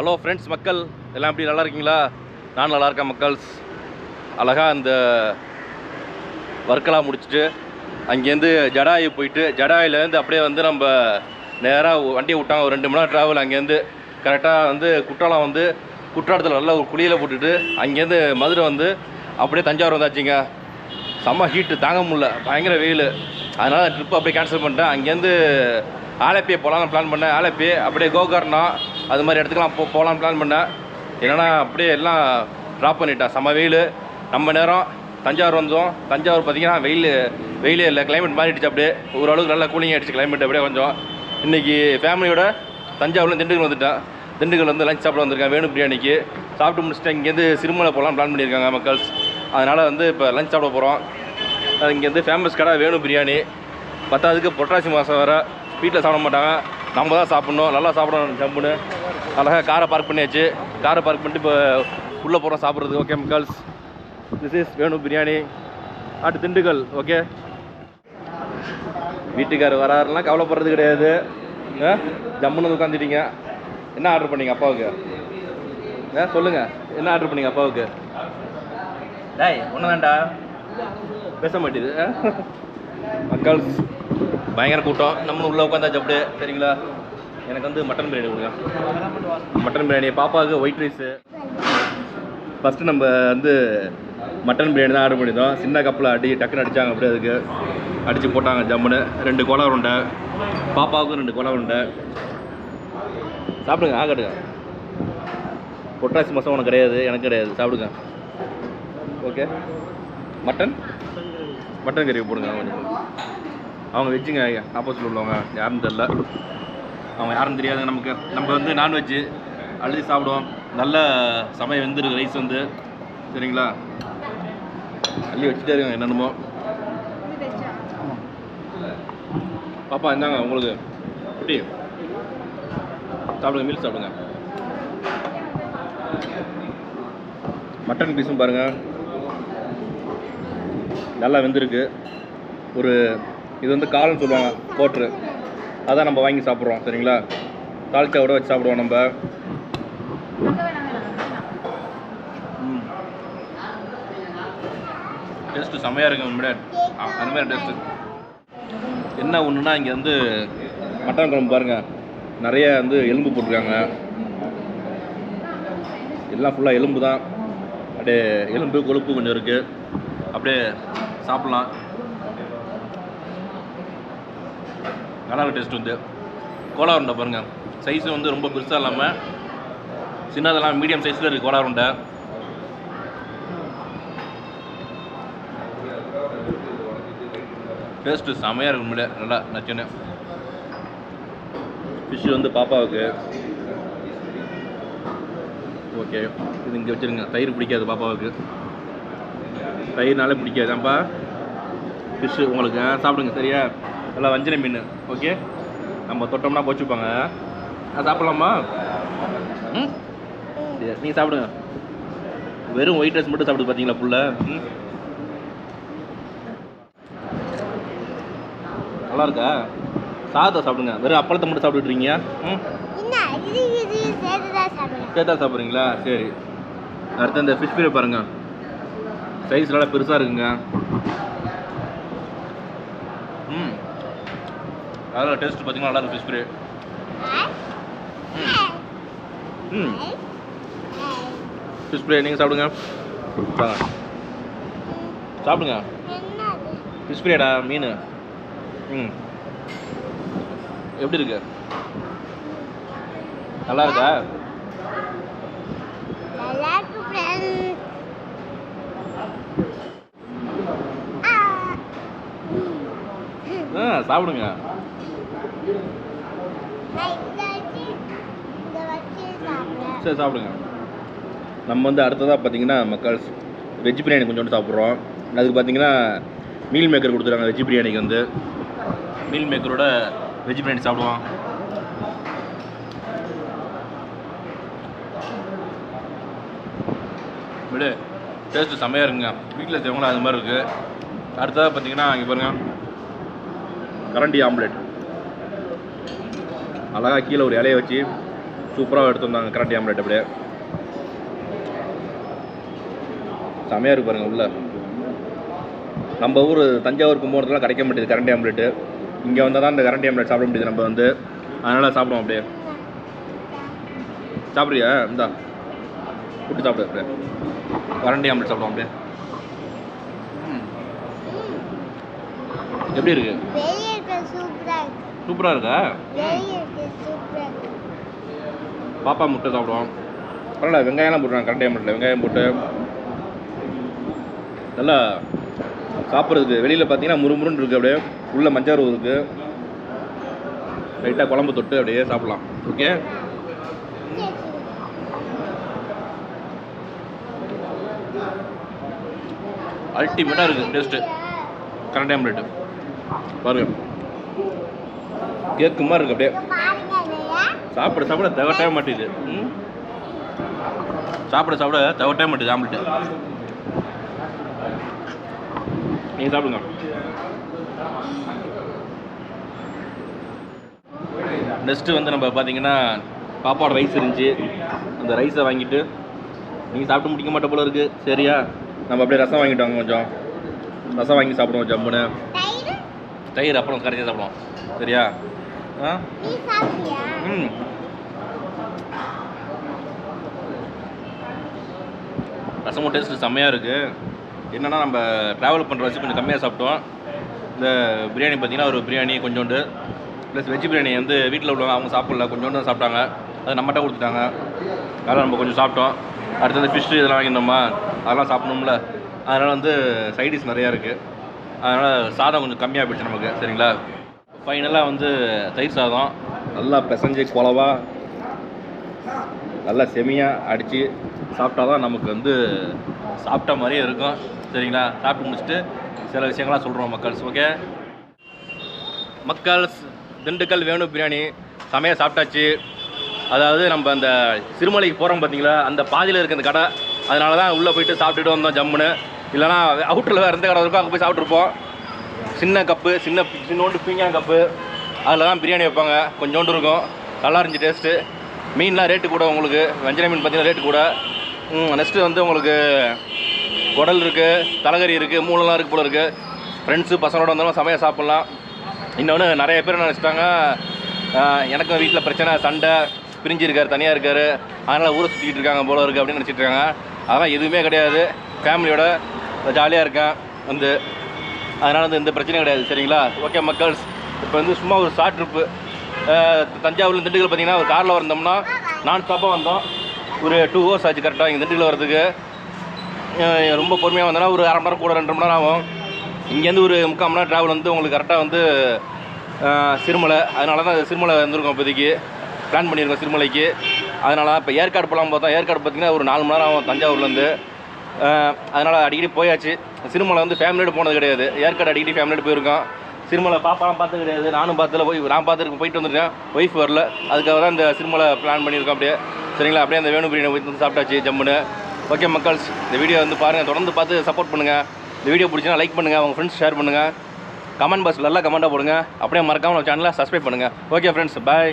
Hello friends மக்கள். எல்லாம் எப்படி நல்லா இருக்கீங்களா? நான் நல்லா இருக்கேன் மக்கள்ஸ் அழகாக அந்த ஒர்க்கெல்லாம் முடிச்சுட்டு அங்கேருந்து ஜடாயு போயிட்டு ஜடாயிலேருந்து அப்படியே வந்து நம்ம நேராக வண்டியை விட்டாங்க. ஒரு ரெண்டு மணி நேரம் ட்ராவல் அங்கேருந்து கரெக்டாக வந்து குற்றாலம் வந்து குற்றாலத்தில் நல்லா ஒரு குழியில் போட்டுட்டு அங்கேருந்து மதுரை வந்து அப்படியே தஞ்சாவூர் வந்தாச்சுங்க. செம்ம ஹீட்டு தாங்க முடில பயங்கர வெயில். அதனால் ட்ரிப்பை அப்படியே கேன்சல் பண்ணிட்டேன். அங்கேருந்து ஆலப்பியை போகலான்னு பிளான் பண்ணேன். ஆலப்பி அப்படியே கோகர்ணம் அது மாதிரி இடத்துக்குலாம் போ போகலாம் பிளான் பண்ணேன் என்னன்னா அப்படியே எல்லாம் ட்ராப் பண்ணிட்டேன் செம்ம வெயில். நம்ம நேரம் தஞ்சாவூர் வந்தோம். தஞ்சாவூர் பார்த்தீங்கன்னா வெயில் வெயிலே இல்லை. கிளைமேட் மாறிடுச்சு அப்படியே. ஓரளவுக்கு நல்லா கூலிங் ஆகிடுச்சு கிளைமேட் அப்படியே கொஞ்சம். இன்றைக்கி ஃபேமிலியோட தஞ்சாவூரில் திண்டுக்கல் வந்துட்டேன். திண்டுக்கல் வந்து லஞ்ச் சாப்பிட வந்திருக்கேன். வேணு பிரியாணிக்கு. சாப்பிட்டு முடிச்சுட்டு இங்கேருந்து சிறுமலை போகலாம் பிளான் பண்ணியிருக்காங்க மக்கள்ஸ். அதனால் வந்து இப்போ லஞ்ச் சாப்பிட போகிறோம் இங்கேருந்து ஃபேமஸ் கடை வேணு பிரியாணி. பத்தாவதுக்கு பொட்டாசி மாதம் வேறு. வீட்டில் சாப்பிட மாட்டாங்க. நம்ம தான் சாப்பிட்ணும். நல்லா சாப்பிடணும் ஜம்முன்னு. அழகாக காரை பார்க் பண்ணியாச்சு. காரை பார்க் பண்ணிட்டு இப்போ உள்ளே போகிறோம் சாப்பிட்றதுக்கு. Okay மக்கள்ஸ் this is Venu biryani at Dindigul. Okay வீட்டுக்கார் வராருலாம் கவலைப்படுறது கிடையாது. ஆ? ஜம்முன்னு வந்து உட்காந்துட்டீங்க என்ன ஆர்டர் பண்ணீங்க அப்பாவுக்கு? ஆ சொல்லுங்கள் என்ன ஆர்டர் பண்ணீங்க அப்பாவுக்கு? டேய் ஒன்று வேண்டா பேச மாட்டேது மக்கள் பயங்கர கூட்டம். நம்ம உள்ளே உட்காந்தாச்சு அப்படியே. சரிங்களா? எனக்கு வந்து மட்டன் பிரியாணி கொடுங்க. மட்டன் பிரியாணி பாப்பாவுக்கு ஒயிட் ரைஸு ஃபஸ்ட்டு நம்ம வந்து மட்டன் பிரியாணி தான் ஆர்டர் பண்ணியிருந்தோம். சின்ன கப்பில் அடி டக்குன்னு அடித்தாங்க அப்படியே அதுக்கு. அடித்து போட்டாங்க ஜம்முன்னு. ரெண்டு கோலா உருண்டை. பாப்பாவுக்கும் ரெண்டு கோலா உருண்டை. சாப்பிடுங்க ஆகடுங்க பொட்டாசி மசம் உனக்கு கிடையாது எனக்கு கிடையாது. சாப்பிடுங்க. ஓகே மட்டன் மட்டன் கறி போடுங்க கொஞ்சம். அவங்க வெஜ்ஜுங்க ஆப்போசிட் உள்ளவங்க. யாருன்னு தெரில அவங்க யாரும் தெரியாது நமக்கு. நம்ம வந்து நான்வெஜ்ஜு அழுதி சாப்பிடுவோம். நல்ல சமயம் வெந்திருக்கு ரைஸ் வந்து. சரிங்களா? அள்ளி வச்சுட்டே இருக்காங்க என்னென்னமோ. பாப்பா இந்தாங்க உங்களுக்கு. குட்டி. சாப்பிடுங்க மீல் சாப்பிடுங்க. மட்டன் பீஸும் பாருங்கள் நல்லா வெந்திருக்கு. ஒரு இது வந்து காலம்னு சொல்லுவாங்க கோட்ரு அதான் நம்ம வாங்கி சாப்பிட்றோம் சரிங்களா? தால்ச்சாவோட வச்சு சாப்பிடுவோம் நம்ம. டேஸ்ட்டு செம்மையாக இருக்கு உண்மையிலே. அந்த மாதிரி டேஸ்ட்டு என்ன ஒன்றுனா இங்கே வந்து மட்டன் குழம்பு பாருங்கள் நிறைய வந்து எலும்பு போட்டிருக்காங்க. எல்லாம் ஃபுல்லாக எலும்பு தான். அப்படியே எலும்பு கொழுப்பு கொஞ்சம் இருக்குது அப்படியே சாப்பிட்லாம். நல்லா டேஸ்ட் வந்து கோலா உருண்டை பாருங்கள் சைஸும் வந்து ரொம்ப பெருசாக இல்லாமல் சின்னதெல்லாம் மீடியம் சைஸில் இருக்குது கோலா உருண்டை. டேஸ்ட்டு செமையாக இருக்கும் உண்மையிலே. நல்லா நச்சுன்னு. ஃபிஷ்ஷு வந்து பாப்பாவுக்கு. ஓகே இது இங்கே வச்சுருங்க. தயிர் பிடிக்காது பாப்பாவுக்கு. தயிர்னாலே பிடிக்காதுப்பா ஃபிஷ்ஷு உங்களுக்கு ஆ, சாப்பிடுங்க சரியா? நல்லா வஞ்சனை மீன். ஓகே நம்ம தொட்டோம்னா போச்சுப்பாங்க. ஆ சாப்பிட்லாமா? ம்? நீங்கள் சாப்பிடுங்க வெறும் ஒயிட் ரைஸ் மட்டும் சாப்பிடுது பார்த்தீங்களா புள்ள? ம்? நல்லா இருக்கா? சாதத்தை சாப்பிடுங்க. வெறும் அப்பளத்தை மட்டும் சாப்பிட்டுட்ருக்கீங்க ம்? சேர்த்து சாப்பிட்றீங்களா? சரி. அடுத்து இந்த ஃபிஷ் ஃப்ரை பாருங்க. சைஸ் நல்லா பெருசாக இருக்குங்க. ம். அதெல்லாம் டேஸ்ட் பார்த்தீங்கன்னா நல்லா இருக்கு ஃபிஷ் ஃப்ரை ம் ஃபிஷ் ஃப்ரை நீங்கள் சாப்பிடுங்க. வாங்க சாப்பிடுங்க. ஃபிஷ் ஃப்ரைடா மீன். ம் எப்படி இருக்கு? நல்லா இருக்கா? சாப்பிடுங்க நான் இதை வச்சு இதை வச்சு சாப்பிடுறேன் சரி சாப்பிடுங்க. நம்ம வந்து அடுத்ததாக பார்த்தீங்கன்னா மக்கள் வெஜ் பிரியாணி கொஞ்சோண்டு சாப்பிட்றோம். அதுக்கு பார்த்தீங்கன்னா மீல் மேக்கர் கொடுத்துருக்காங்க வெஜ் பிரியாணிக்கு வந்து. மீல் மேக்கரோட வெஜ் பிரியாணி சாப்பிடுவோம். விடு. டேஸ்ட்டு செம்மையாக இருக்குங்க. வீட்டில் செய்வங்களும் அது மாதிரி இருக்குது அடுத்ததாக பார்த்தீங்கன்னா இங்கே பாருங்கள் கரண்டி ஆம்லேட் அழகாக கீழே ஒரு இலையை வச்சு சூப்பராக எடுத்து வந்தாங்க கரண்டி ஆம்லெட் அப்படியே. செமையாக இருக்கு பாருங்கள் உள்ள. நம்ம ஊர் தஞ்சாவூர் கும்பகோணத்துலாம் கிடைக்க மாட்டேது கரண்டி ஆம்லெட்டு. இங்கே வந்தால் தான் இந்த கரண்டி ஆம்லெட் சாப்பிட முடியுது நம்ம வந்து. அதனால் சாப்பிடுவோம் அப்படியே. சாப்பிட்றியா? இந்தா. கூட்டு சாப்பிடு அப்படியே. கரண்டி ஆம்லெட் சாப்பிடுவோம் அப்படியே. எப்படி இருக்குது வெளியே இருக்க சூப்பரா இருக்கு சூப்பராக இருக்கா? பாப்பா முட்டை சாப்பிடுவோம் பரவாயில்ல வெங்காயம்லாம் போட்டுருவாங்க கரண்டி ஆம்லெட்டில் வெங்காயம் போட்டு. நல்லா சாப்பிட்றதுக்கு வெளியில் பார்த்தீங்கன்னா முறுமுறுன்னு இருக்குது அப்படியே. உள்ள மஞ்சாறு இருக்குது லைட்டாக குழம்பு தொட்டு அப்படியே சாப்பிட்லாம். ஓகே. அல்டிமேட்டாக இருக்குது டேஸ்ட்டு கரண்ட் ஆம்லெட்டு பாருங்க. கேக்கு மாதிரி இருக்கு அப்படியே. சாப்பிட சாப்பிட தவட்டவே மாட்டேங்குது ம்? சாப்பிட சாப்பிட தவட்டவே மாட்டேங்குது ஆம்லெட்டு நீங்கள் சாப்பிடுங்க. நெக்ஸ்ட்டு வந்து நம்ம பார்த்தீங்கன்னா பாப்பாவோட ரைஸ் இருந்துச்சு. அந்த ரைஸை வாங்கிட்டு நீங்கள் சாப்பிட்டு முடிக்க மாட்ட போல இருக்குது சரியா? நம்ம அப்படியே ரசம் வாங்கிட்டு வாங்க கொஞ்சம். ரசம் வாங்கி சாப்பிடுவோம் ஜம்முன்னு. தயிர்? தயிர் அப்புறம் கரைச்சி சாப்பிடுவோம். சரியா? ம். ரசமும் டேஸ்ட் செம்மையாக இருக்குது என்னென்னா நம்ம ட்ராவல் பண்ணுற வச்சு கொஞ்சம் கம்மியாக சாப்பிட்டோம். இந்த பிரியாணி பார்த்தீங்கன்னா ஒரு பிரியாணி கொஞ்சோண்டு. ப்ளஸ் வெஜ் பிரியாணி வந்து வீட்டில் உள்ளவங்க அவங்க சாப்பிடல கொஞ்சோண்டு சாப்பிட்டாங்க. அது நம்மகிட்ட கொடுத்துட்டாங்க. அதெல்லாம் நம்ம கொஞ்சம் சாப்பிட்டோம். அடுத்தது ஃபிஷ்ஷு இதெல்லாம் வாங்கியிருந்தோமா? அதெல்லாம் சாப்பிடணும்ல. அதனால் வந்து சைடிஷ் நிறையா இருக்குது அதனால் சாதம் கொஞ்சம் கம்மியாக போயிடுச்சு நமக்கு. சரிங்களா? ஃபைனலாக வந்து தயிர் சாதம். நல்லா பிசைஞ்சு குழவா நல்லா செமியாக அடித்து சாப்பிட்டா தான் நமக்கு வந்து சாப்பிட்ட மாதிரியே இருக்கும். சரிங்களா? சாப்பிட்டு முடிச்சுட்டு சில விஷயங்கள்லாம் சொல்கிறோம் மக்கள்ஸ் ஓகே மக்கள்ஸ் திண்டுக்கல் வேணு பிரியாணி செமையாக சாப்பிட்டாச்சு. அதாவது நம்ம அந்த சிறுமலைக்கு போகிறோம் பார்த்தீங்களா அந்த பாதியில் இருக்க அந்த கடை. அதனால தான் உள்ளே போயிட்டு சாப்பிட்டுட்டு வந்தோம் ஜம்முன்னு. இல்லைனா அவுட்டரில் வேறு எந்த கடை இருக்கோ அங்கே போய் சாப்பிட்ருப்போம் சின்ன கப்பு சின்ன சின்னோண்டு பீங்கான் கப்பு அதில் தான் பிரியாணி வைப்பாங்க. கொஞ்சோண்டு இருக்கும். நல்லா இருந்துச்சு டேஸ்ட்டு மீன்லாம் ரேட்டு கூட உங்களுக்கு. வஞ்சர மீன் பார்த்தீங்கன்னா ரேட்டு கூட. நெக்ஸ்ட்டு வந்து உங்களுக்கு குடல் இருக்குது தலைகறி இருக்குது மூளைலாம் இருக்குது போல இருக்குது ஃப்ரெண்ட்ஸு பசங்களோட வந்தாலும் சமையல் சாப்பிட்லாம். இன்னொன்று நிறைய பேர் என்ன நினச்சிட்டாங்க எனக்கும் வீட்டில் பிரச்சனை சண்டை பிரிஞ்சு இருக்கார் தனியாக இருக்கார். அதனால் ஊரை சுற்றிக்கிட்டு இருக்காங்க போல இருக்குது அப்படின்னு நினச்சிட்டு இருக்காங்க. அதெல்லாம் எதுவுமே கிடையாது. ஃபேமிலியோட ஜாலியாக இருக்கேன். வந்து அதனால் வந்து எந்த பிரச்சனையும் கிடையாது சரிங்களா? ஓகே மக்கள்ஸ் இப்போ வந்து சும்மா ஒரு ஷார்ட் ட்ரிப்பு தஞ்சாவூர்ல திண்டுக்கல் பார்த்தீங்கன்னா ஒரு காரில் வந்தோம்னா நான் ஸ்டாப்பாக வந்தோம். ஒரு டூ ஹவர்ஸ் ஆச்சு கரெக்டாக இங்கே திண்டுக்கல் வரதுக்கு ரொம்ப பொறுமையாக வந்தோம்னா ஒரு அரை மணி நேரம் கூட ரெண்டு மணி நேரம் ஆகும். இங்கேருந்து ஒரு முக்கால் மணி நேரம் ட்ராவல் வந்து உங்களுக்கு கரெக்டாக வந்து சிறுமலை அதனால தான் சிறுமலை வந்திருக்கோம் இப்போதைக்கு. பிளான் பண்ணியிருக்கோம் சிறுமலைக்கு. அதனால தான் இப்போ ஏற்காடு போகலாம் பார்த்தோம். ஏற்காடு பார்த்தீங்கன்னா ஒரு நாலு மணி நேரம் ஆகும் தஞ்சாவூர்லேருந்து அதனால் அடிக்கடி போயாச்சு. சிறுமலை வந்து ஃபேமிலியோட போனது கிடையாது. ஏற்காடு அடிக்கடி ஃபேமிலியோட போயிருக்கோம் சிறுமலை பாப்பாலாம் பார்த்தது கிடையாது. நானும் பார்த்ததில்ல. போய் நான் பார்த்துருக்கு போயிட்டு வந்துருக்கேன் ஒய்ஃப் வரல. அதுக்காக தான் இந்த சிறுமலை பிளான் பண்ணியிருக்கோம் அப்படியே. சரிங்களா? அப்படியே அந்த வேணு பிரியாணி வந்து சாப்பிட்டாச்சு ஜம்முன்னு. ஓகே மக்கள்ஸ் இந்த வீடியோ வந்து பாருங்கள் தொடர்ந்து பார்த்து சப்போர்ட் பண்ணுங்கள் இந்த வீடியோ பிடிச்சினா லைக் பண்ணுங்கள் உங்கள் ஃப்ரெண்ட்ஸ் ஷேர் பண்ணுங்கள் கமெண்ட் பாக்ஸில் நல்லா கமெண்ட்டாக போடுங்க. அப்படியே மறக்காமல் நம்ம சேனலை சப்ஸ்கிரைப் பண்ணுங்கள் ஓகே ஃப்ரெண்ட்ஸ் பாய்